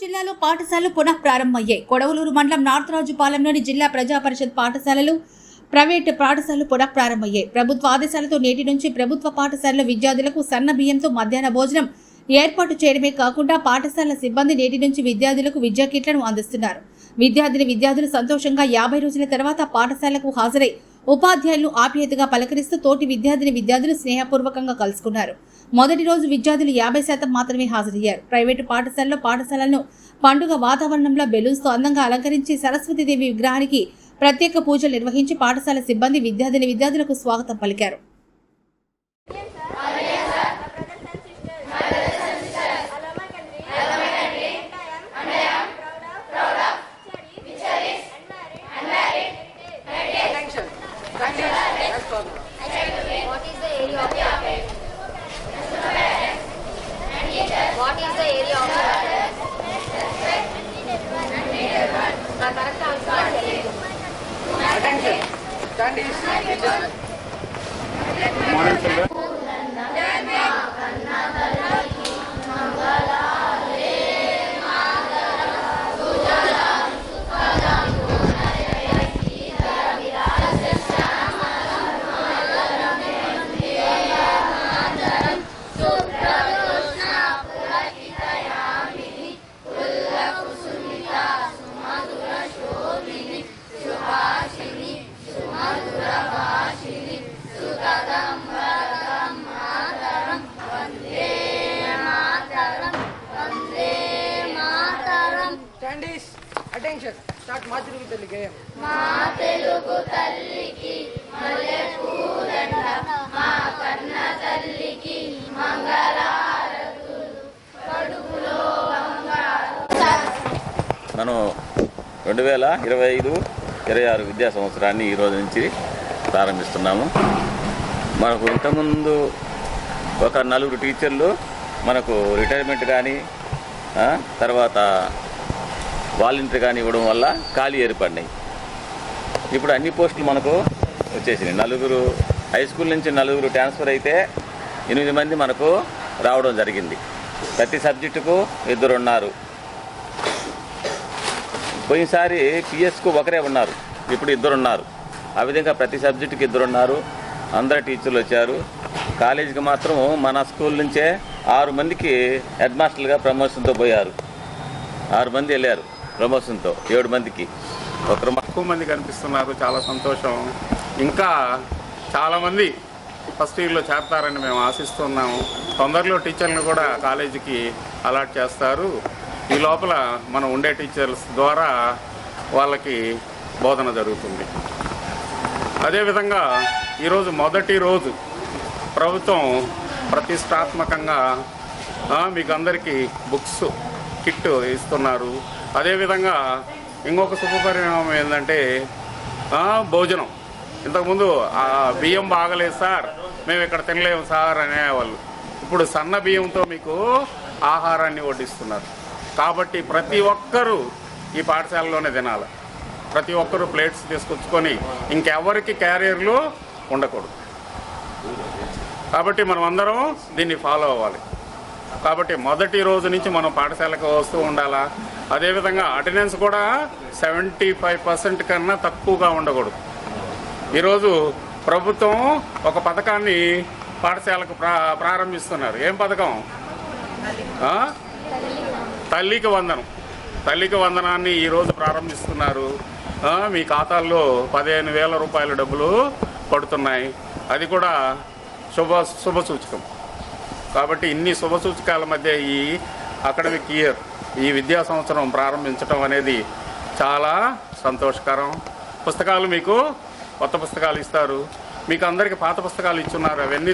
జిల్లాలో పాఠశాలలు పునః ప్రారంభమయ్యాయి. కొడవలూరు మండలం నార్తరాజుపాలెంలోని జిల్లా ప్రజా పరిషత్ పాఠశాలలు ప్రైవేటు పాఠశాలలు పునః ప్రారంభమయ్యాయి. ప్రభుత్వ ఆదేశాలతో నేటి నుంచి ప్రభుత్వ పాఠశాలల విద్యార్థులకు సన్న బియ్యంతో మధ్యాహ్న భోజనం ఏర్పాటు చేయడమే కాకుండా పాఠశాలల సిబ్బంది నేటి నుంచి విద్యార్థులకు విద్యా కిట్లను అందిస్తున్నారు. విద్యార్థిని విద్యార్థులు సంతోషంగా యాభై రోజుల తర్వాత పాఠశాలకు హాజరై ఉపాధ్యాయులను ఆప్యాయతగా పలకరిస్తూ తోటి విద్యార్థిని విద్యార్థులు స్నేహపూర్వకంగా కలుసుకున్నారు. మొదటి రోజు విద్యార్థులు యాభై శాతం మాత్రమే హాజరయ్యారు. ప్రైవేటు పాఠశాలలో పాఠశాలను పండుగ వాతావరణంలో బెలూన్స్తో అందంగా అలంకరించి సరస్వతీదేవి విగ్రహానికి ప్రత్యేక పూజలు నిర్వహించి పాఠశాల సిబ్బంది విద్యార్థిని విద్యార్థులకు స్వాగతం పలికారు. What is the area of the What is the area of the correct answer Attention. Stand is Morning, children. stand is attention. Start Madhuri with the Ligayam. మనం రెండు వేల ఇరవై ఐదు ఇరవై ఆరు విద్యా సంవత్సరాన్ని ఈ రోజు నుంచి ప్రారంభిస్తున్నాము మనకు ఇంతకుముందు ఒక నలుగురు టీచర్లు మనకు రిటైర్మెంట్ కానీ ఆ, తర్వాత వాలంటీర్ కానీ ఇవ్వడం వల్ల ఖాళీ ఏర్పడినాయి. ఇప్పుడు అన్ని పోస్టులు మనకు వచ్చేసినాయి. నలుగురు హై స్కూల్ నుంచి నలుగురు ట్రాన్స్ఫర్ అయితే ఎనిమిది మంది మనకు రావడం జరిగింది. ప్రతి సబ్జెక్టుకు ఇద్దరు ఉన్నారు. పోయినసారి పిఎస్కు ఒకరే ఉన్నారు. ఇప్పుడు ఇద్దరు ఉన్నారు. ఆ విధంగా ప్రతి సబ్జెక్టుకి ఇద్దరు ఉన్నారు. అందరు టీచర్లు వచ్చారు. కాలేజీకి మాత్రం మన స్కూల్ నుంచే ఆరు మందికి హెడ్ మాస్టర్లుగా ప్రమోషన్తో పోయారు. ఆరు మంది వెళ్ళారు. ప్రమోషన్తో ఏడు మందికి. ఒకరు ఎక్కువ మంది కనిపిస్తున్నారు చాలా సంతోషం. ఇంకా చాలామంది ఫస్ట్ ఇయర్లో చేరతారని మేము ఆశిస్తున్నాము. తొందరలో టీచర్లను కూడా కాలేజీకి అలాట్ చేస్తారు. ఈ లోపల మనం ఉండే టీచర్స్ ద్వారా వాళ్ళకి బోధన జరుగుతుంది. అదేవిధంగా ఈరోజు మొదటి రోజు ప్రభుత్వం ప్రతిష్టాత్మకంగా మీకు అందరికీ బుక్స్ కిట్ ఇస్తున్నారు. అదేవిధంగా ఇంకొక శుభపరిణామం ఏంటంటే భోజనం. ఇంతకుముందు బియ్యం బాగలేదు సార్. మేము ఇక్కడ తినలేము సార్ అనేవాళ్ళు. ఇప్పుడు సన్న బియ్యంతో మీకు ఆహారాన్ని వడ్డిస్తున్నారు. కాబట్టి ప్రతి ఒక్కరూ ఈ పాఠశాలలోనే తినాలి. ప్రతి ఒక్కరూ ప్లేట్స్ తీసుకొచ్చుకొని ఇంకెవరికి క్యారియర్లు ఉండకూడదు. కాబట్టి మనం అందరం దీన్ని ఫాలో అవ్వాలి. కాబట్టి మొదటి రోజు నుంచి మనం పాఠశాలకు వస్తూ ఉండాలా? అదేవిధంగా అటెండెన్స్ కూడా సెవెంటీ ఫైవ్ పర్సెంట్ కన్నా తక్కువగా ఉండకూడదు. ఈరోజు ప్రభుత్వం ఒక పథకాన్ని పాఠశాలకు ప్రా ప్రారంభిస్తున్నారు. ఏం పథకం? తల్లికి వందనం. తల్లికి వందనాన్ని ఈరోజు ప్రారంభిస్తున్నారు. మీ ఖాతాల్లో పదిహేను వేల రూపాయల డబ్బులు పడుతున్నాయి. అది కూడా శుభ శుభ సూచకం. కాబట్టి ఇన్ని శుభ సూచికాల మధ్య ఈ అకాడమిక్ ఇయర్ ఈ విద్యా సంవత్సరం ప్రారంభించడం అనేది చాలా సంతోషకరం. పుస్తకాలు మీకు కొత్త పుస్తకాలు ఇస్తారు. మీకు అందరికీ పాత పుస్తకాలు ఇచ్చున్నారు. అవన్నీ